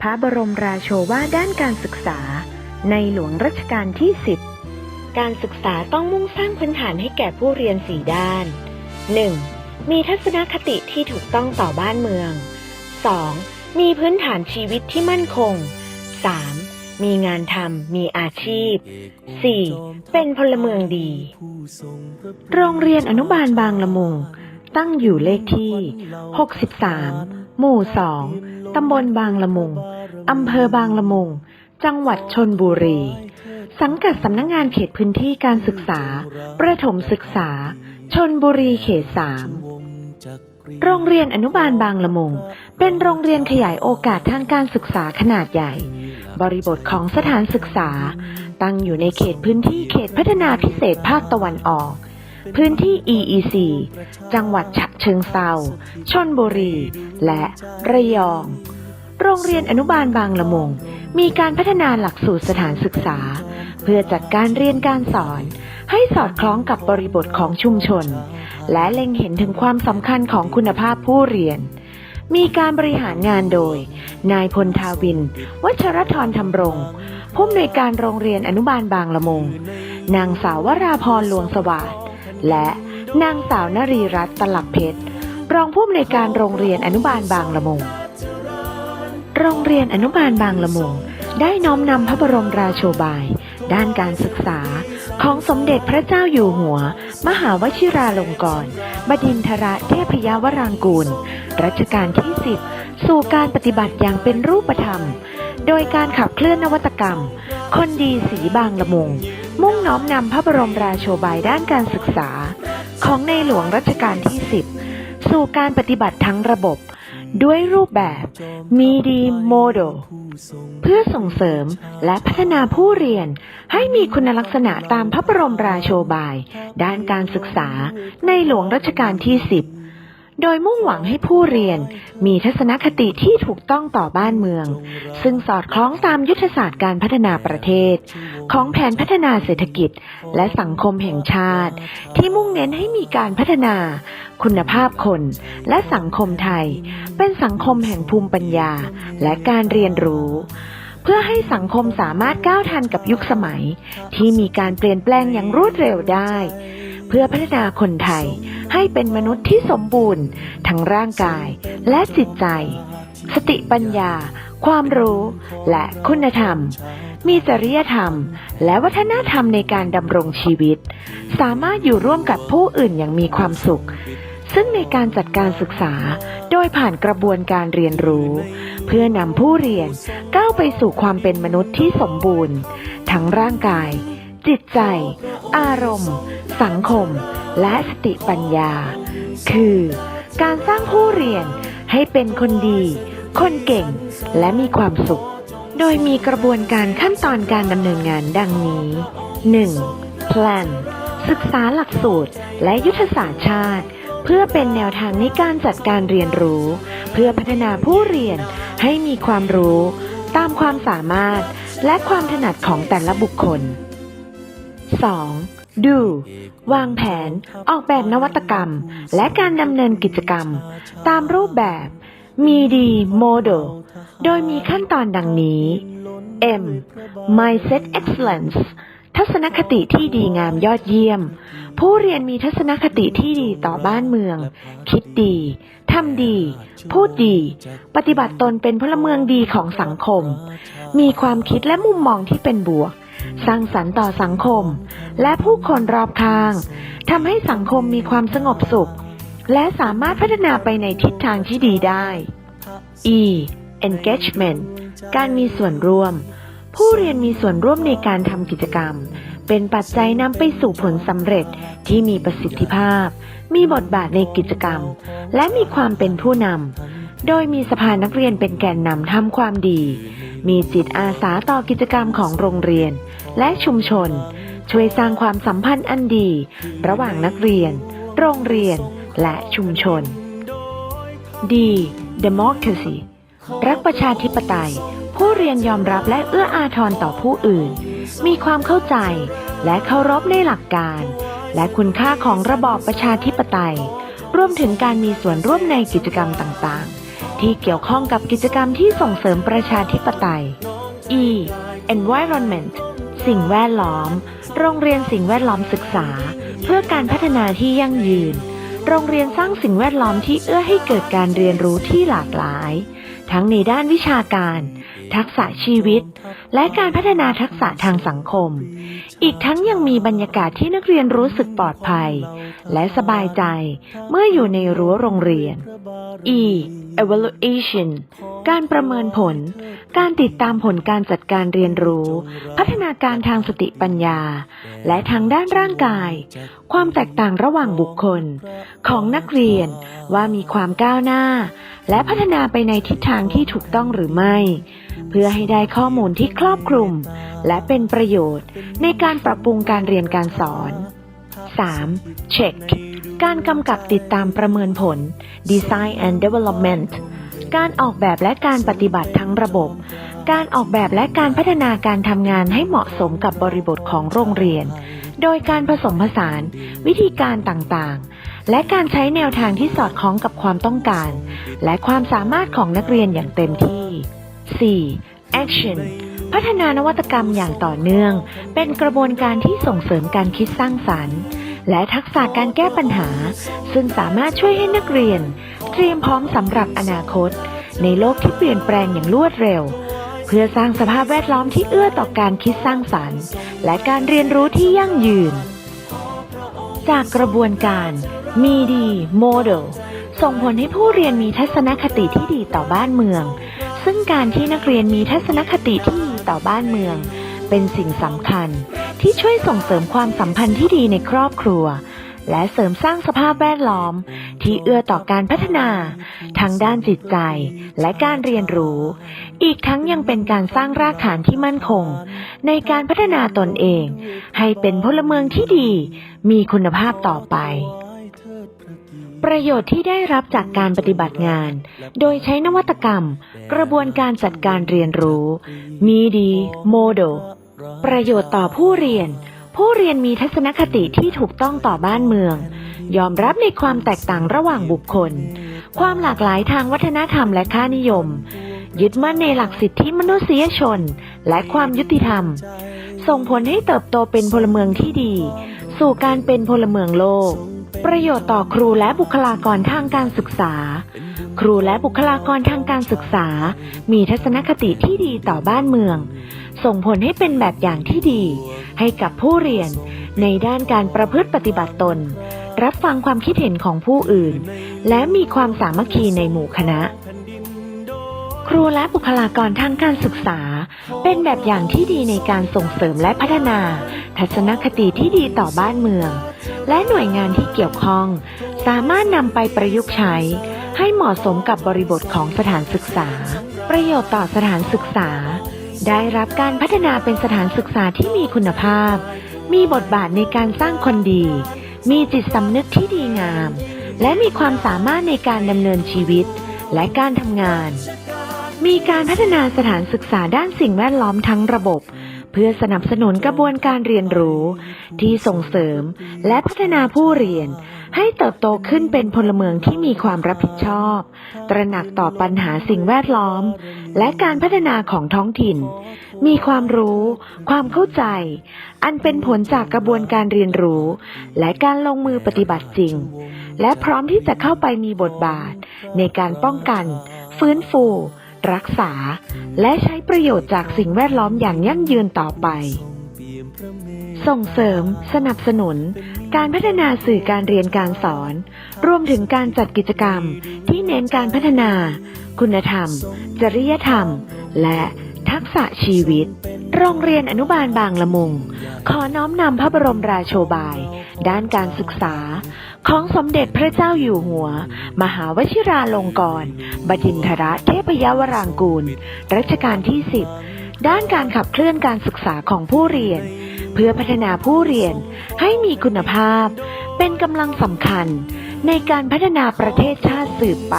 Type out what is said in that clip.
พระบรมราโชวาด้านการศึกษา ในหลวงรัชกาลที่ 10 การศึกษาต้องมุ่งสร้างพื้นฐานให้แก่ผู้เรียน4ด้าน 1. มีทัศนคติที่ถูกต้องต่อบ้านเมือง 2. มีพื้นฐานชีวิตที่มั่นคง 3. มีงานทำมีอาชีพ 4. เป็นพลเมืองดี โรงเรียนอนุบาลบางละมุง ตั้งอยู่เลขที่ 63 หมู่ 2 ตำบลบางละมุง อำเภอบางละมุง จังหวัดชนบุรี สังกัดสำนักงงานเขตพื้นที่การศึกษา ประถมศึกษา ชนบุรีเขต3โรงเรียนอนุบาลบางละมุง เป็นโรงเรียนขยายโอกาสทางการศึกษาขนาดใหญ่ บริบทของสถานศึกษา ตั้งอยู่ในเขตพื้นที่เขตพัฒนาพิเศษภาคตะวันออก พื้นที่ EEC จังหวัดฉะเชิงเซาชนบุรี และระยอง โรงเรียนอนุบาลบางละมุง มีการพัฒนาหลักสูตรสถานศึกษา เพื่อจัดการเรียนการสอน ให้สอดคล้องกับบริบทของชุมชน และเล็งเห็นถึงความสำคัญของคุณภาพผู้เรียน มีการบริหารงานโดย นายพลทาวิน วัชรธรธรรมรงผู้อำนวยการโรงเรียนอนุบาลบางละมุงนางสาววราพรหลวงสวัสดิ์ และนางสาวนรีรัตน์ตลับเพชร รองผู้อำนวยการโรงเรียนอนุบาลบางละมุง โรงเรียนอนุบาลบางละมุง ได้น้อมนำพระบรมราโชบาย ด้านการศึกษาของสมเด็จพระเจ้าอยู่หัว มหาวชิราลงกรณบดินทรเทพยาวรางกูล รัชกาลที่10สู่การปฏิบัติอย่างเป็นรูปธรรม โดยการขับเคลื่อนนวัตกรรม คนดีสีบางละมุง มุ่งน้อมนำพระบรมราโชบายด้านการศึกษา ของในหลวงรัชกาลที่ 10 สู่การปฏิบัติทั้งระบบ ด้วยรูปแบบมีดีโมเดลเพื่อส่งเสริมและพัฒนาผู้เรียนให้มีคุณลักษณะตามพระบรมราโชบาย ด้านการศึกษาในหลวงรัชกาลที่ 10 โดยมุ่งหวังให้ผู้เรียนมีทัศนคติที่ถูกต้องต่อบ้านเมือง ซึ่งสอดคล้องตามยุทธศาสตร์การพัฒนาประเทศ ของแผนพัฒนาเศรษฐกิจ และสังคมแห่งชาติ ที่มุ่งเน้นให้มีการพัฒนา คุณภาพคนและสังคมไทย เป็นสังคมแห่งภูมิปัญญา และการเรียนรู้เพื่อให้สังคมสามารถก้าวทันกับยุคสมัย ที่มีการเปลี่ยนแปลงอย่างรวดเร็วได้ เพื่อพัฒนาคนไทยให้เป็นมนุษย์ที่สมบูรณ์ ทั้งร่างกายและจิตใจ สติปัญญา ความรู้และคุณธรรม มีจริยธรรม และวัฒนธรรมในการดำรงชีวิต สามารถอยู่ร่วมกับผู้อื่นอย่างมีความสุข ซึ่งในการจัดการศึกษาโดยผ่านกระบวนการเรียนรู้ เพื่อนำผู้เรียนก้าวไปสู่ความเป็นมนุษย์ที่สมบูรณ์ ทั้งร่างกาย จิตใจ อารมณ์ สังคม และสติปัญญา คือ การสร้างผู้เรียนให้เป็นคนดี คนเก่ง และมีความสุข โดยมีกระบวนการขั้นตอนการดำเนินงานดังนี้ 1. plan ศึกษาหลักสูตรและยุทธศาสตร์ชาติ เพื่อเป็นแนวทางในการจัดการเรียนรู้ เพื่อพัฒนาผู้เรียนให้มีความรู้ ตามความสามารถและความถนัดของแต่ละบุคคล 2. Do วางแผน ออกแบบนวัตกรรม และการดำเนินกิจกรรม ตามรูปแบบ มีดีโมเดลโดยมีขั้นตอนดังนี้ M Mindset Excellence ทัศนคติที่ดีงามยอดเยี่ยม ผู้เรียนมีทัศนคติที่ดีต่อบ้านเมือง คิดดี ทำดี พูดดี ปฏิบัติตนเป็นพลเมืองดีของสังคม มีความคิดและมุมมองที่เป็นบวก สร้างสรรค์ต่อสังคม และผู้คนรอบข้างทำให้สังคมมีความสงบสุข และสามารถพัฒนาไปในทิศทางที่ดีได้ E engagement การมีส่วนร่วม ผู้เรียนมีส่วนร่วมในการทำกิจกรรม เป็นปัจจัยนำไปสู่ผลสำเร็จที่มีประสิทธิภาพ มีบทบาทในกิจกรรม และมีความเป็นผู้นำ โดยมีสภานักเรียนเป็นแกนนำทำความดี มีจิตอาสาต่อกิจกรรมของโรงเรียน และชุมชน ช่วยสร้างความสัมพันธ์อันดี ระหว่างนักเรียน โรงเรียน และชุมชน D democracy รักประชาธิปไตย ผู้เรียนยอมรับและเอื้ออาทรต่อผู้อื่น มีความเข้าใจและเคารพในหลักการ และคุณค่าของระบอบประชาธิปไตย รวมถึงการมีส่วนร่วมในกิจกรรมต่างๆ ที่เกี่ยวข้องกับกิจกรรมที่ส่งเสริมประชาธิปไตย E environment สิ่งแวดล้อม โรงเรียนสิ่งแวดล้อมศึกษา เพื่อการพัฒนาที่ยั่งยืน โรงเรียนสร้างสิ่งแวดล้อมที่เอื้อให้เกิดการเรียนรู้ที่หลากหลาย ทั้งในด้านวิชาการ ทักษะชีวิต และการพัฒนาทักษะทางสังคม อีกทั้งยังมีบรรยากาศที่นักเรียนรู้สึกปลอดภัย และสบายใจเมื่ออยู่ในรั้วโรงเรียน E evaluation การประเมินผล การติดตามผลการจัดการเรียนรู้ พัฒนาการทางสติปัญญา และทางด้านร่างกาย ความแตกต่างระหว่างบุคคล ของนักเรียนว่ามีความก้าวหน้า และพัฒนาไปในทิศทางที่ถูกต้องหรือไม่ เพื่อให้ได้ข้อมูลที่ครอบคลุม และเป็นประโยชน์ในการปรับปรุงการเรียนการสอน 3. Check การกำกับติดตามประเมินผล Design and Development การออกแบบและการปฏิบัติทั้งระบบ การออกแบบและการพัฒนาการทำงานให้เหมาะสมกับบริบทของโรงเรียน โดยการผสมผสาน วิธีการต่างๆ และการใช้แนวทางที่สอดคล้องกับความต้องการ และความสามารถของนักเรียนอย่างเต็มที่ 4. Action พัฒนานวัตกรรมอย่างต่อเนื่อง เป็นกระบวนการที่ส่งเสริมการคิดสร้างสรรค์ และทักษะการแก้ปัญหา ซึ่งสามารถช่วยให้นักเรียน เตรียมพร้อมสำหรับอนาคต ในโลกที่เปลี่ยนแปลงอย่างรวดเร็ว เพื่อสร้างสภาพแวดล้อมที่เอื้อต่อการคิดสร้างสรรค์ และการเรียนรู้ที่ยั่งยืน จากกระบวนการมีดีโมเดลส่งผลให้ผู้เรียนมีทัศนคติที่ดีต่อบ้านเมือง ซึ่งการที่นักเรียนมีทัศนคติที่ดีต่อบ้านเมือง เป็นสิ่งสำคัญที่ช่วยส่งเสริมความสัมพันธ์ที่ดีในครอบครัว และเสริมสร้างสภาพแวดล้อม ที่เอื้อต่อการพัฒนา ทั้งด้านจิตใจและการเรียนรู้ อีกทั้งยังเป็นการสร้างรากฐานที่มั่นคง ในการพัฒนาตนเอง ให้เป็นพลเมืองที่ดี มีคุณภาพต่อไป ประโยชน์ที่ได้รับจากการปฏิบัติงาน โดยใช้นวัตกรรม กระบวนการจัดการเรียนรู้ มีดีโมเดลประโยชน์ต่อผู้เรียน ผู้เรียนมีทัศนคติที่ถูกต้องต่อบ้านเมือง ยอมรับในความแตกต่างระหว่างบุคคล ความหลากหลายทางวัฒนธรรมและค่านิยม ยึดมั่นในหลักสิทธิมนุษยชน และความยุติธรรม ส่งผลให้เติบโตเป็นพลเมืองที่ดี สู่การเป็นพลเมืองโลก ประโยชน์ต่อครูและบุคลากรทางการศึกษา ครูและบุคลากรทางการศึกษา มีทัศนคติที่ดีต่อบ้านเมือง ส่งผลให้เป็นแบบอย่างที่ดี ให้กับผู้เรียน ในด้านการประพฤติปฏิบัติตน รับฟังความคิดเห็นของผู้อื่น และมีความสามัคคีในหมู่คณะ ครูและบุคลากรทางการศึกษา เป็นแบบอย่างที่ดีในการส่งเสริมและพัฒนา ทัศนคติที่ดีต่อบ้านเมือง และหน่วยงานที่เกี่ยวข้อง สามารถนำไปประยุกต์ใช้ ให้เหมาะสมกับบริบทของสถานศึกษา ประโยชน์ต่อสถานศึกษา ได้รับการพัฒนาเป็นสถานศึกษาที่มีคุณภาพ มีบทบาทในการสร้างคนดี มีจิตสำนึกที่ดีงาม และมีความสามารถในการดำเนินชีวิตและการทำงาน มีการพัฒนาสถานศึกษาด้านสิ่งแวดล้อมทั้งระบบ เพื่อสนับสนุนกระบวนการเรียนรู้ ที่ส่งเสริมและพัฒนาผู้เรียน ให้เติบโตขึ้นเป็นพลเมืองที่มีความรับผิดชอบ ตระหนักต่อปัญหาสิ่งแวดล้อม และการพัฒนาของท้องถิ่น มีความรู้ ความเข้าใจ อันเป็นผลจากกระบวนการเรียนรู้ และการลงมือปฏิบัติจริง และพร้อมที่จะเข้าไปมีบทบาท ในการป้องกัน ฟื้นฟู รักษา และใช้ประโยชน์จากสิ่งแวดล้อมอย่างยั่งยืนต่อไป ส่งเสริม สนับสนุน การพัฒนาสื่อการเรียนการสอน รวมถึงการจัดกิจกรรมที่เน้นการพัฒนา คุณธรรม จริยธรรม และทักษะชีวิต โรงเรียนอนุบาลบางละมุง ขอน้อมนำพระบรมราโชบาย ด้านการศึกษา ของสมเด็จพระเจ้าอยู่หัว มหาวชิราลงกรณบดินทรเทพยวรางกูล รัชกาลที่ 10 ด้านการขับเคลื่อนการศึกษาของผู้เรียน เพื่อพัฒนาผู้เรียนให้มีคุณภาพ เป็นกำลังสำคัญในการพัฒนาประเทศชาติสืบไป